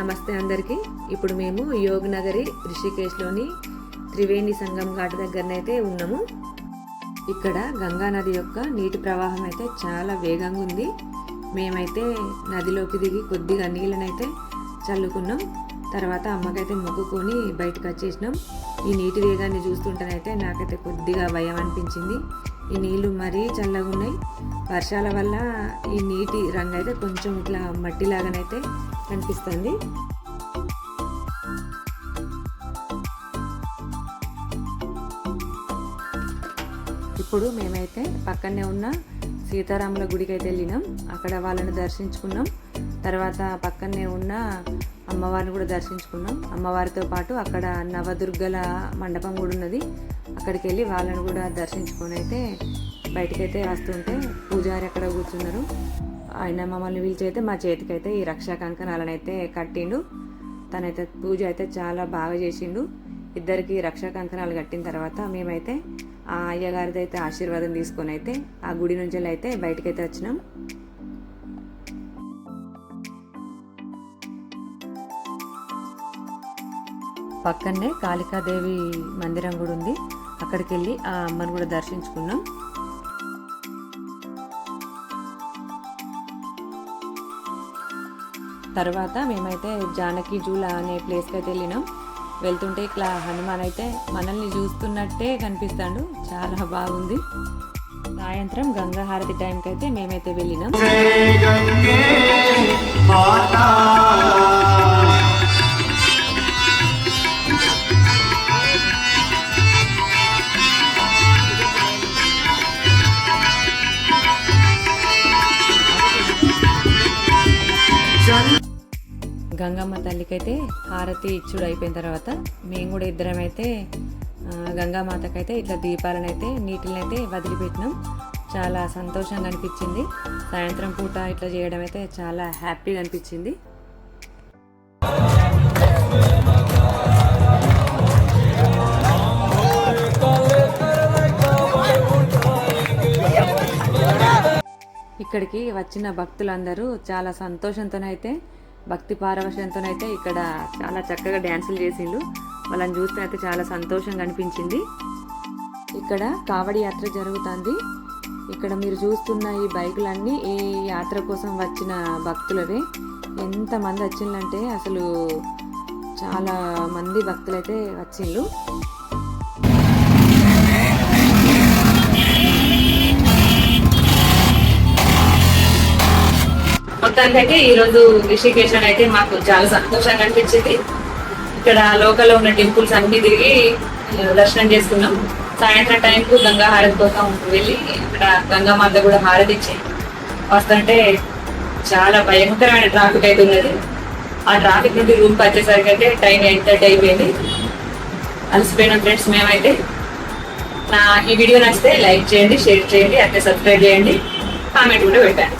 నమస్తే అందరికీ. ఇప్పుడు మేము యోగ్ నగరి రిషికేశ్లోని త్రివేణి సంగం ఘాట్ దగ్గరనైతే ఉన్నాము. ఇక్కడ గంగా నది యొక్క నీటి ప్రవాహం అయితే చాలా వేగంగా ఉంది. మేమైతే నదిలోకి దిగి కొద్దిగా నీళ్ళనైతే చల్లుకున్నాం. తర్వాత అమ్మకైతే మొక్కుకొని బయటకు వచ్చేసినాం. ఈ నీటి వేగాన్ని చూస్తుంటేనైతే నాకైతే కొద్దిగా భయం అనిపించింది. ఈ నీళ్ళు మరీ చల్లగా ఉన్నాయి. వర్షాల వల్ల ఈ నీటి రంగు అయితే కొంచెం ఇట్లా మట్టిలాగానైతే కనిపిస్తుంది. ఇప్పుడు మేమైతే పక్కనే ఉన్న సీతారాముల గుడికి అయితే వెళ్ళినాం. అక్కడ వాళ్ళని దర్శించుకున్నాం. తర్వాత పక్కనే ఉన్న అమ్మవారిని కూడా దర్శించుకున్నాం. అమ్మవారితో పాటు అక్కడ నవదుర్గల మండపం కూడా ఉన్నది. అక్కడికి వెళ్ళి వాళ్ళని కూడా దర్శించుకొని అయితే బయటకైతే వస్తుంటే పూజారి అక్కడ కూర్చున్నారు. ఆయన మమ్మల్ని పిలిచి అయితే మా చేతికైతే ఈ రక్షా కంకణాలను అయితే కట్టిండు. తనైతే పూజ అయితే చాలా బాగా చేసిండు. ఇద్దరికి రక్షా కంకణాలు కట్టిన తర్వాత మేమైతే ఆ అయ్యగారిది అయితే ఆశీర్వాదం తీసుకొని అయితే ఆ గుడి నుంచి అయితే బయటకైతే వచ్చినాం. పక్కనే కాళికాదేవి మందిరం కూడా ఉంది. అక్కడికి వెళ్ళి ఆ అమ్మను కూడా దర్శించుకున్నాం తర్వాత మేమైతే జానకి జూలా అనే ప్లేస్కి అయితే వెళ్ళినాం. వెళ్తుంటే ఇట్లా హనుమాన్ అయితే మనల్ని చూస్తున్నట్టే కనిపిస్తాడు. చాలా బాగుంది. సాయంత్రం గంగా హారతి టైంకి అయితే మేమైతే వెళ్ళినాం గంగమ్మ తల్లికైతే హారతి ఇచ్చుడు అయిపోయిన తర్వాత మేము కూడా ఇద్దరమైతే గంగామాతకైతే ఇట్లా దీపాలను అయితే వదిలిపెట్టినాం. చాలా సంతోషంగా అనిపించింది. సాయంత్రం పూట ఇట్లా చేయడం అయితే చాలా హ్యాపీగా అనిపించింది. ఇక్కడికి వచ్చిన భక్తులందరూ చాలా సంతోషంతోనైతే భక్తి పారవశంతోనైతే ఇక్కడ చాలా చక్కగా డ్యాన్సులు చేసిండ్రు వాళ్ళని చూస్తే అయితే చాలా సంతోషంగా అనిపించింది. ఇక్కడ కావడి యాత్ర జరుగుతుంది. ఇక్కడ మీరు చూస్తున్న ఈ బైకులన్నీ ఈ యాత్ర కోసం వచ్చిన భక్తులవే. ఎంతమంది వచ్చిందంటే అసలు చాలా మంది భక్తులైతే వచ్చిండ్రు. మొత్తానికైతే ఈరోజు రోజు అయితే మాకు చాలా సంతోషంగా అనిపించింది. ఇక్కడ లోకల్లో ఉన్న టెంపుల్స్ అన్ని తిరిగి దర్శనం చేసుకున్నాం. సాయంత్రం టైంకు గంగా హారతి కోసం వెళ్ళి ఇక్కడ గంగామాత కూడా హారతి ఇచ్చి వస్తుంటే చాలా భయంకరమైన ట్రాఫిక్ అయితే ఉన్నది. ఆ ట్రాఫిక్ నుండి రూమ్కి వచ్చేసరికి అయితే టైం ఎయిట్ థర్టీ అయిపోయింది. అలసిపోయిన ఫ్రెండ్స్ మేమైతే. నా ఈ వీడియో నచ్చితే లైక్ చేయండి షేర్ చేయండి అయితే సబ్స్క్రైబ్ చేయండి. కామెంట్ కూడా పెట్టండి.